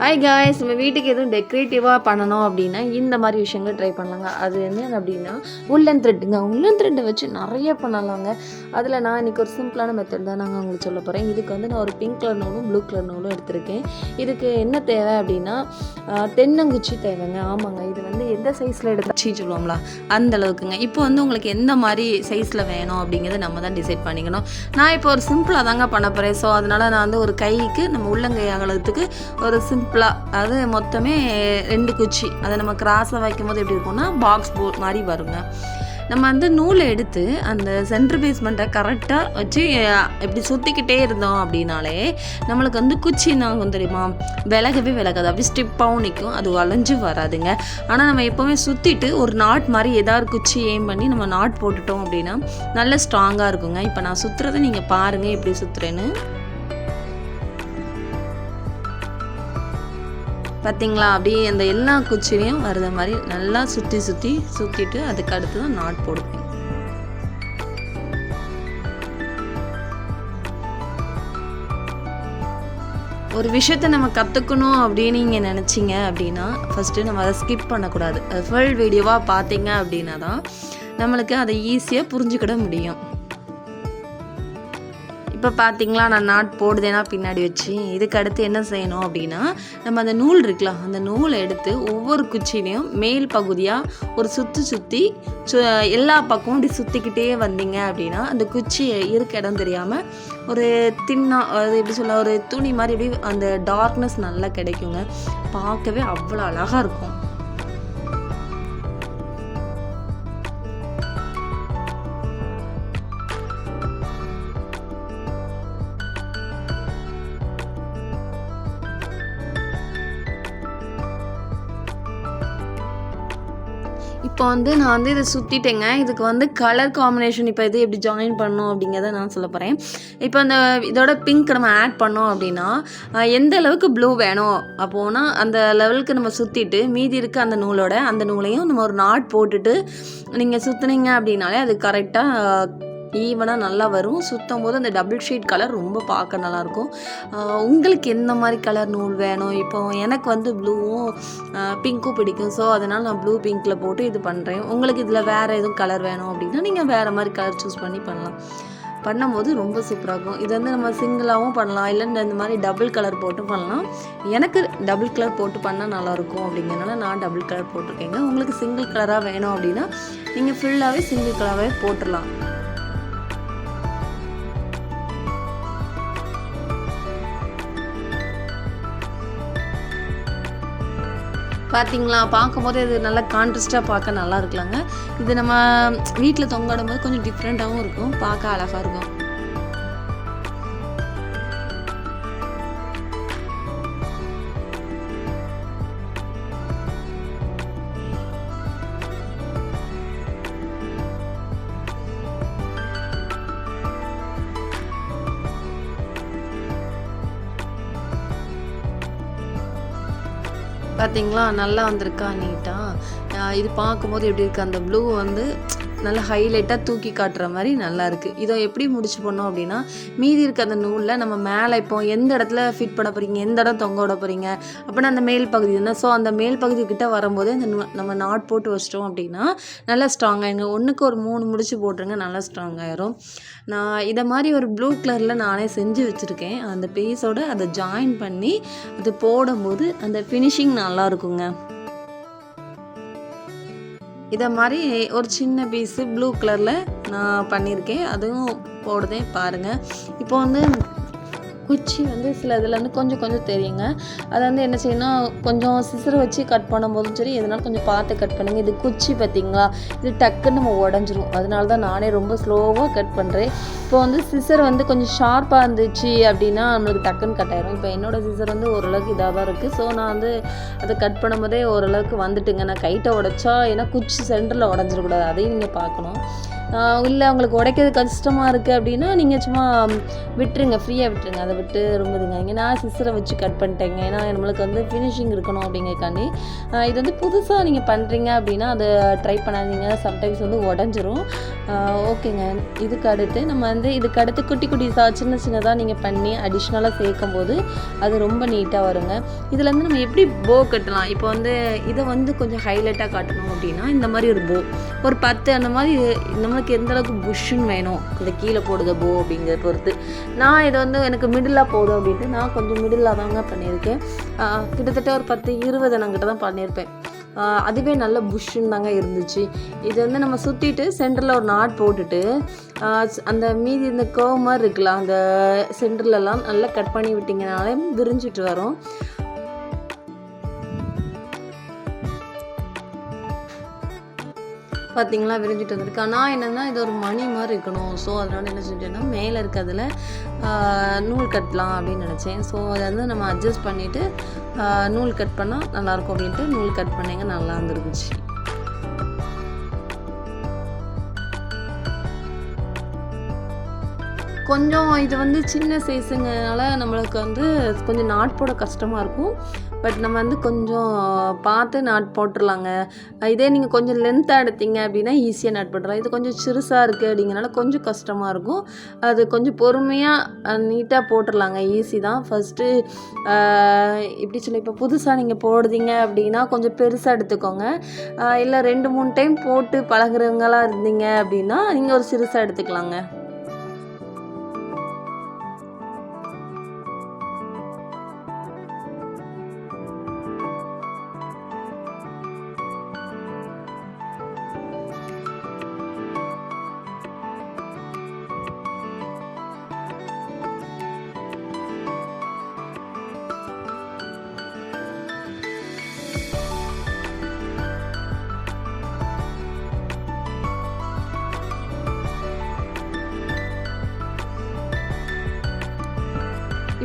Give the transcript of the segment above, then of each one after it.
Hi guys நம்ம வீட்டுக்கு எதுவும் டெக்கரேட்டிவாக பண்ணணும் அப்படின்னா இந்த மாதிரி விஷயங்கள் ட்ரை பண்ணலாங்க. அது என்ன அப்படின்னா உள்ளன் த்ரெட்டுங்க உள்ளன் த்ரெட்டை வச்சு நிறைய பண்ணலாங்க. அதில் நான் இன்றைக்கி ஒரு சிம்பிளான மெத்தட் தான் நாங்கள் உங்களுக்கு சொல்ல போகிறேன் இதுக்கு வந்து நான் ஒரு பிங்க் கலர் நூலும் ப்ளூ கலர் நூலும் எடுத்திருக்கேன். இதுக்கு என்ன தேவை அப்படின்னா தென்னங்குச்சி தேவைங்க. ஆமாங்க. இது வந்து எந்த சைஸில் எடுத்தாச்சு சொல்லுவோம்ல. அந்த அளவுக்குங்க. இப்போ வந்து உங்களுக்கு எந்த மாதிரி சைஸில் வேணும் அப்படிங்கிறத நம்ம தான் டிசைட் பண்ணிக்கணும். நான் இப்போ ஒரு சிம்பிளாக தாங்க பண்ண போகிறேன் ஸோ அதனால் நான் வந்து ஒரு கைக்கு நம்ம உள்ளங்கை அகலத்துக்கு ஒரு சிம்பிள் சிம்பிளாக அது மொத்தமே ரெண்டு குச்சி. அதை நம்ம கிராஸில் வைக்கும் போது எப்படி இருக்கும்னா பாக்ஸ் போ மாதிரி வருங்க. நம்ம வந்து நூலை எடுத்து அந்த சென்ட்ரு பேஸ்மெண்ட்டை கரெக்டாக வச்சு இப்படி சுற்றிக்கிட்டே இருந்தோம் அப்படின்னாலே நம்மளுக்கு வந்து குச்சி என்ன தெரியுமா? விலகவே விலகாது. அப்படி ஸ்டிப்பாகவும் நிற்கும் அது வளைஞ்சு வராதுங்க. ஆனால் நம்ம எப்போவுமே சுற்றிட்டு ஒரு நாட் மாதிரி ஏதாவது குச்சி ஏம் பண்ணி நம்ம நாட் போட்டுட்டோம் அப்படின்னா நல்ல ஸ்ட்ராங்காக இருக்குங்க. இப்போ நான் சுற்றுறதை நீங்கள் பாருங்கள் எப்படி சுற்றுறேன்னு பார்த்தீங்களா அப்படியே அந்த எல்லா குச்சிலையும் வர்ற மாதிரி நல்லா சுற்றி சுற்றி சுற்றிட்டு அதுக்கு அடுத்து தான் நாட் போடுவேன். ஒரு விஷயத்த நம்ம கற்றுக்கணும் அப்படின்னு நீங்கள் நினச்சிங்க அப்படின்னா ஃபஸ்ட்டு நம்ம அதை ஸ்கிப் பண்ணக்கூடாது. அது ஃபுல் வீடியோவாக பார்த்தீங்க அப்படின்னா தான் நம்மளுக்கு அதை ஈஸியாக புரிஞ்சுக்கிட முடியும். இப்போ பார்த்தீங்களா நான் நாட் போடுதேனா பின்னாடி வச்சு இதுக்கு அடுத்து என்ன செய்யணும் அப்படின்னா நம்ம அந்த நூல் இருக்குல்ல அந்த நூலை எடுத்து ஒவ்வொரு குச்சிலையும் மேல் பகுதியாக ஒரு சுற்றி சுற்றி சு எல்லா பக்கமும் இப்படி சுற்றிக்கிட்டே வந்தீங்க அப்படின்னா அந்த குச்சி இருக்க இடம் தெரியாமல் ஒரு தின்னா அது எப்படி சொல்ல ஒரு துணி மாதிரி எப்படி அந்த டார்க்னஸ் நல்லா கிடைக்குங்க. பார்க்கவே அவ்வளோ அழகாக இருக்கும். இப்போ வந்து நான் வந்து இதை சுற்றிட்டேங்க இதுக்கு வந்து கலர் காம்பினேஷன் இப்போ இது எப்படி ஜாயின் பண்ணும் அப்படிங்கிறத நான் சொல்ல போகிறேன் இப்போ அந்த இதோட பிங்க் நம்ம ஆட் பண்ணோம் அப்படின்னா எந்த அளவுக்கு ப்ளூ வேணும்? அப்போனா அந்த லெவலுக்கு நம்ம சுற்றிட்டு மீதி இருக்க அந்த நூலோட அந்த நூலையும் நம்ம ஒரு நாட் போட்டுட்டு நீங்கள் சுற்றுனீங்க அப்படின்னாலே அது கரெக்டாக ஈவனாக நல்லா வரும். சுற்றும் போது அந்த டபுள் ஷீட் கலர் ரொம்ப பார்க்க நல்லாயிருக்கும். உங்களுக்கு எந்த மாதிரி கலர் நூல் வேணும்? இப்போ எனக்கு வந்து ப்ளூவும் பிங்க்கும் பிடிக்கும். ஸோ அதனால் நான் ப்ளூ பிங்க்கில் போட்டு இது பண்ணுறேன் உங்களுக்கு இதில் வேறு எதுவும் கலர் வேணும் அப்படின்னா நீங்கள் வேறு மாதிரி கலர் சூஸ் பண்ணி பண்ணலாம். பண்ணும்போது ரொம்ப சூப்பராக இருக்கும். இது வந்து நம்ம சிங்கிளாகவும் பண்ணலாம். இல்லை இந்த மாதிரி டபுள் கலர் போட்டு பண்ணலாம். எனக்கு டபுள் கலர் போட்டு பண்ணால் நல்லாயிருக்கும் அப்படிங்கிறனால நான் டபுள் கலர் போட்டிருக்கேங்க. உங்களுக்கு சிங்கிள் கலராக வேணும் அப்படின்னா நீங்கள் ஃபுல்லாகவே சிங்கிள் கலராகவே போட்டுடலாம் பார்த்தீங்களா பார்க்கும்போது இது நல்லா கான்ட்ரஸ்ட்டாக பார்க்க நல்லா இருக்கலாங்க. இது நம்ம வீட்டில் தொங்காடும் போது கொஞ்சம் டிஃப்ரெண்ட்டாகவும் இருக்கும். பார்க்க அழகாக இருக்கும். பார்த்தீங்களா நல்லா வந்திருக்கா நீட்டாக இது பார்க்கும்போது எப்படி இருக்குது அந்த ப்ளூ வந்து நல்லா ஹைலைட்டாக தூக்கி காட்டுற மாதிரி நல்லாயிருக்கு இதை எப்படி முடிச்சு பண்ணோம் அப்படின்னா மீதி இருக்க அந்த நூலில் நம்ம மேலே இப்போ எந்த இடத்துல ஃபிட் பண்ண போகிறீங்க எந்த இடம் தொங்க விட போகிறீங்க அப்படின்னா அந்த மேல் பகுதி தானே. ஸோ அந்த மேல் பகுதி கிட்ட வரும்போதே அந்த நம்ம நாட் போட்டு வச்சிட்டோம் அப்படின்னா நல்லா ஸ்ட்ராங்காகிடுங்க ஒன்றுக்கு ஒரு மூணு முடிச்சு போட்டுருங்க நல்லா ஸ்ட்ராங் ஆயிரும். நான் இதை மாதிரி ஒரு ப்ளூ கலரில் நானே செஞ்சு வச்சுருக்கேன். அந்த பீஸோட அதை ஜாயின் பண்ணி அது போடும்போது அந்த ஃபினிஷிங் நல்லா இருக்குங்க. இதை மாதிரி ஒரு சின்ன பீஸு ப்ளூ கலரில் நான் பண்ணியிருக்கேன் அதுவும் போடுதேன் பாருங்கள் இப்போ வந்து குச்சி வந்து சில இதில் வந்து கொஞ்சம் கொஞ்சம் தெரியுங்க. அதை வந்து என்ன செய்யணும் கொஞ்சம் சிசர் வச்சு கட் பண்ணும்போதும் சரி எதனாலும் கொஞ்சம் பார்த்து கட் பண்ணுங்கள் இது குச்சி பார்த்தீங்களா இது டக்குன்னு நம்ம உடஞ்சிரும். அதனால தான் நானே ரொம்ப ஸ்லோவாக கட் பண்ணுறேன் இப்போ வந்து சிசர் வந்து கொஞ்சம் ஷார்ப்பாக இருந்துச்சு அப்படின்னா நம்மளுக்கு டக்குன்னு கட் ஆயிரும். இப்போ என்னோட சிசர் வந்து ஓரளவுக்கு இதாக தான் இருக்குது ஸோ நான் வந்து அதை கட் பண்ணும்போதே ஓரளவுக்கு வந்துட்டுங்க. நான் கைட்டை உடைச்சா ஏன்னா குச்சி சென்டரில் உடஞ்சிடக்கூடாது. அதையும் நீங்கள் பார்க்கணும். இல்லை அவங்களுக்கு உடைக்கிறது கஷ்டமாக இருக்குது அப்படின்னா நீங்கள் சும்மா விட்டுருங்க ஃப்ரீயாக விட்டுருங்க. அதை விட்டு ரொம்ப இதுங்க நான் சிஸ்டரை வச்சு கட் பண்ணிட்டேங்க. ஏன்னா நம்மளுக்கு வந்து ஃபினிஷிங் இருக்கணும் அப்படிங்கறக்காண்டி இது வந்து புதுசாக நீங்கள் பண்ணுறீங்க அப்படின்னா அதை ட்ரை பண்ணாதீங்க. சம்டைம்ஸ் வந்து உடஞ்சிரும். ஓகேங்க. இதுக்கு அடுத்து நம்ம வந்து இதுக்கு அடுத்து குட்டி குட்டிஸாக சின்ன சின்னதாக நீங்கள் பண்ணி அடிஷ்னலாக சேர்க்கும் போது அது ரொம்ப நீட்டாக வருங்க. இதில் வந்து நம்ம எப்படி போ கட்டலாம்? இப்போ வந்து இதை வந்து கொஞ்சம் ஹைலைட்டாக காட்டணும் அப்படின்னா இந்த மாதிரி ஒரு போ ஒரு பத்து அந்த மாதிரி உனக்கு எந்த அளவுக்கு புஷ்ஷுன்னு வேணும். இந்த கீழே போடுத போ அப்படிங்கிறத பொறுத்து. நான் இதை வந்து எனக்கு மிடிலாக போதும் அப்படின்ட்டு நான் கொஞ்சம் மிடிலாக தாங்க பண்ணியிருக்கேன். கிட்டத்தட்ட ஒரு பத்து இருபது நாங்கிட்ட தான் பண்ணியிருப்பேன். அதுவே நல்ல புஷ்ஷுன்னு தாங்க இருந்துச்சு. இது வந்து நம்ம சுற்றிட்டு சென்டரில் ஒரு நாட் போட்டுட்டு அந்த மீதி இந்த கர்வ் மாதிரி இருக்குல்ல அந்த சென்டர்லலாம் நல்லா கட் பண்ணி விட்டிங்கனாலே விரிஞ்சிட்டு வரும். பார்த்தீங்களா விரிஞ்சிட்டு வந்திருக்கு. ஆனால் என்னென்னா இது ஒரு மணி மாதிரி இருக்கணும். ஸோ அதனால் என்ன செஞ்சேன்னா மேலே இருக்கிறதுல நூல் கட்டலாம் அப்படின்னு நினச்சேன். ஸோ அதை வந்து நம்ம அட்ஜஸ்ட் பண்ணிவிட்டு நூல் கட் பண்ணால் நல்லாயிருக்கும் அப்படின்ட்டு நூல் கட் பண்ணிங்க நல்லா இருந்துருந்துச்சு. கொஞ்சம் இது வந்து சின்ன சைஸுங்கனால நம்மளுக்கு வந்து கொஞ்சம் நாட் போட கஷ்டமாக இருக்கும். பட் நம்ம வந்து கொஞ்சம் பார்த்து நாட் போட்டுடலாங்க இதே நீங்கள் கொஞ்சம் லென்த்தாக எடுத்தீங்க அப்படின்னா ஈஸியாக நாட் போட்டுடலாம் இது கொஞ்சம் சிறுசாக இருக்குது அப்படிங்கிறனால கொஞ்சம் கஷ்டமாக இருக்கும். அது கொஞ்சம் பொறுமையாக நீட்டாக போட்டுடலாங்க ஈஸி தான். ஃபஸ்ட்டு எப்படி சொல்லி இப்போ புதுசாக நீங்கள் போடுறீங்க அப்படின்னா கொஞ்சம் பெருசாக எடுத்துக்கோங்க. இல்லை ரெண்டு மூணு டைம் போட்டு பழகுறவங்களா இருந்தீங்க அப்படின்னா நீங்கள் ஒரு சிறுசாக எடுத்துக்கலாங்க.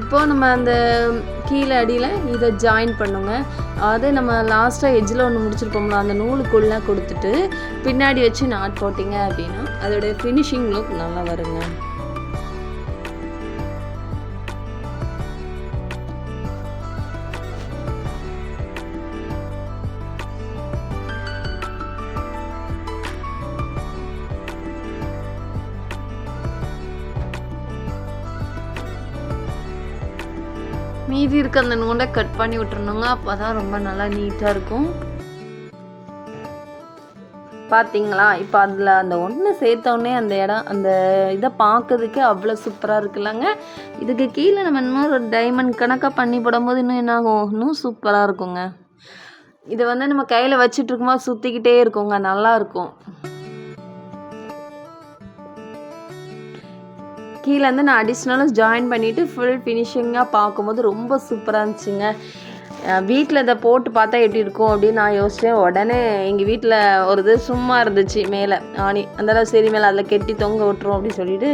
இப்போது நம்ம அந்த கீழே அடியில் இதை ஜாயின் பண்ணுங்க. அது நம்ம லாஸ்ட்டாக எஜ்ஜில் ஒன்று முடிச்சிருப்போம்ல அந்த நூலுக்குள்ளே கொடுத்துட்டு பின்னாடி வச்சு நாட் போட்டிங்க அப்படின்னா அதோடைய ஃபினிஷிங் லுக் நல்லா வருங்க. மீதி இருக்க அந்த நூலை கட் பண்ணி விட்டுருணுங்க அப்போ தான் ரொம்ப நல்லா நீட்டாக இருக்கும். பார்த்தீங்களா இப்போ அதில் அந்த ஒன்று சேர்த்தோடனே அந்த இடம் அந்த இதை பார்க்கறதுக்கே அவ்வளோ சூப்பராக இருக்குல்லங்க. இதுக்கு கீழே நம்ம இன்னொரு ஒரு டைமண்ட் கணக்காக பண்ணி போடும்போது இன்னும் என்ன ஆகும் இன்னும் சூப்பராக இருக்குங்க. இதை வந்து நம்ம கையில் வச்சுட்டு இருக்கும்போது சுற்றிக்கிட்டே இருக்குங்க. நல்லாயிருக்கும் கீழேருந்து கீழே நான் அடிஷ்னலாக ஜாயின் பண்ணிவிட்டு ஃபுல் ஃபினிஷிங்காக பார்க்கும்போது ரொம்ப சூப்பராக இருந்துச்சுங்க. வீட்டில் இதை போட்டு பார்த்தா எப்படி இருக்கும் அப்படின்னு நான் யோசித்தேன் உடனே எங்கள் வீட்டில் ஒரு இது சும்மா இருந்துச்சு மேலே ஆணி. அந்தளவு சரி மேலே அதில் கெட்டி தொங்க விட்டுரும் அப்படின்னு சொல்லிட்டு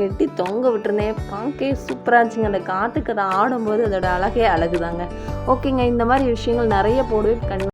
கெட்டி தொங்க விட்டுருந்தேன். பார்க்கவே சூப்பராக இருந்துச்சுங்க. அந்த காற்றுக்கு அதை ஆடும்போது அதோட அழகே அழகுதாங்க. ஓகேங்க இந்த மாதிரி விஷயங்கள் நிறைய போடுவேன். கண்